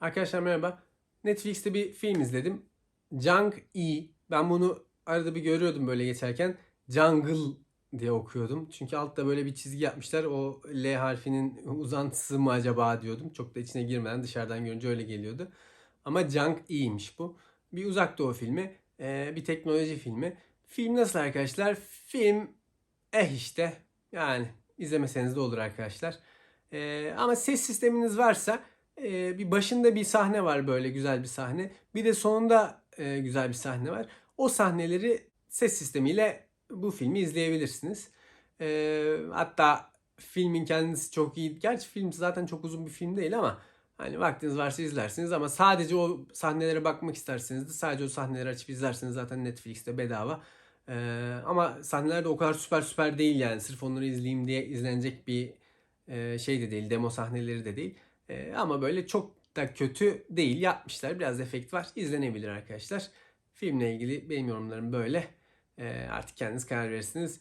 Arkadaşlar merhaba. Netflix'te bir film izledim. Jung E. Ben bunu arada bir görüyordum böyle geçerken. Jungle diye okuyordum. Çünkü altta böyle bir çizgi yapmışlar. O L harfinin uzantısı mı acaba diyordum. Çok da içine girmeden dışarıdan görünce öyle geliyordu. Ama Jung E'ymiş bu. Bir uzak doğu filmi. ee, bir teknoloji filmi. Film nasıl arkadaşlar? Film eh işte. Yani izlemeseniz de olur arkadaşlar. Ee, ama ses sisteminiz varsa e, bir başında bir sahne var böyle güzel bir sahne. Bir de sonunda e, güzel bir sahne var. O sahneleri ses sistemiyle bu filmi izleyebilirsiniz. Ee, hatta filmin kendisi çok iyi. Gerçi film zaten çok uzun bir film değil ama hani vaktiniz varsa izlersiniz ama sadece o sahnelere bakmak isterseniz de sadece o sahneleri açıp izlerseniz zaten Netflix'te bedava. Ee, ama sahneler de o kadar süper süper değil yani. Sırf onları izleyeyim diye izlenecek bir e, şey de değil. Demo sahneleri de değil. E, ama böyle çok da kötü değil. Yapmışlar. Biraz efekt var. İzlenebilir arkadaşlar. Filmle ilgili benim yorumlarım böyle. E, artık kendiniz karar verirsiniz.